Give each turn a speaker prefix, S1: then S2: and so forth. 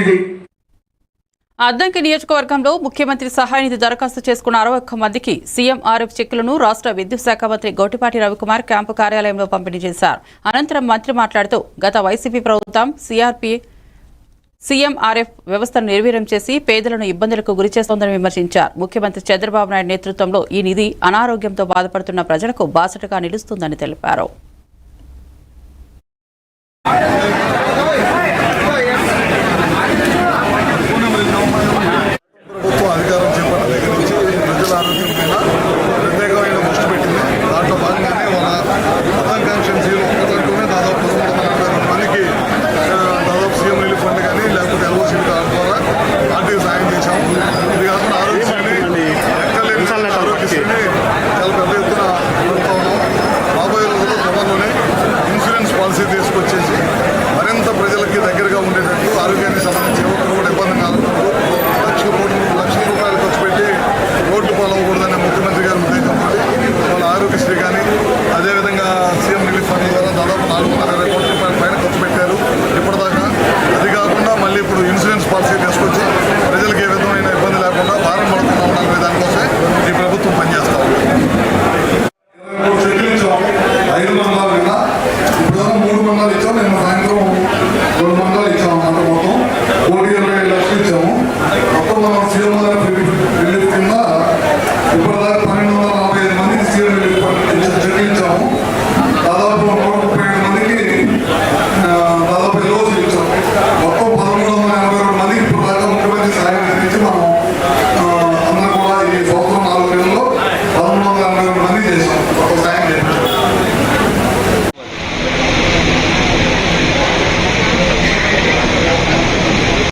S1: ఇది.
S2: అద్దంకి నియోజకవర్గంలో ముఖ్యమంత్రి సహాయ నిధి దరఖాస్తు చేసుకున్న అరవై ఒక్క మందికి సీఎం ఆర్ఎఫ్ చెక్కులను రాష్ట్ర విద్యుత్ శాఖ మంత్రి గౌటిపాటి రవికుమార్ క్యాంపు కార్యాలయంలో పంపిణీ చేశారు. అనంతరం మంత్రి మాట్లాడుతూ గత వైసీపీ ప్రభుత్వం సీఆర్పీ సీఎంఆర్ఎఫ్ వ్యవస్థను నిర్వీర్యం చేసి పేదలను ఇబ్బందులకు గురిచేస్తోందని విమర్శించారు. ముఖ్యమంత్రి చంద్రబాబు నాయుడు నేతృత్వంలో ఈ నిధి అనారోగ్యంతో బాధపడుతున్న ప్రజలకు బాసటగా నిలుస్తుందని తెలిపారు.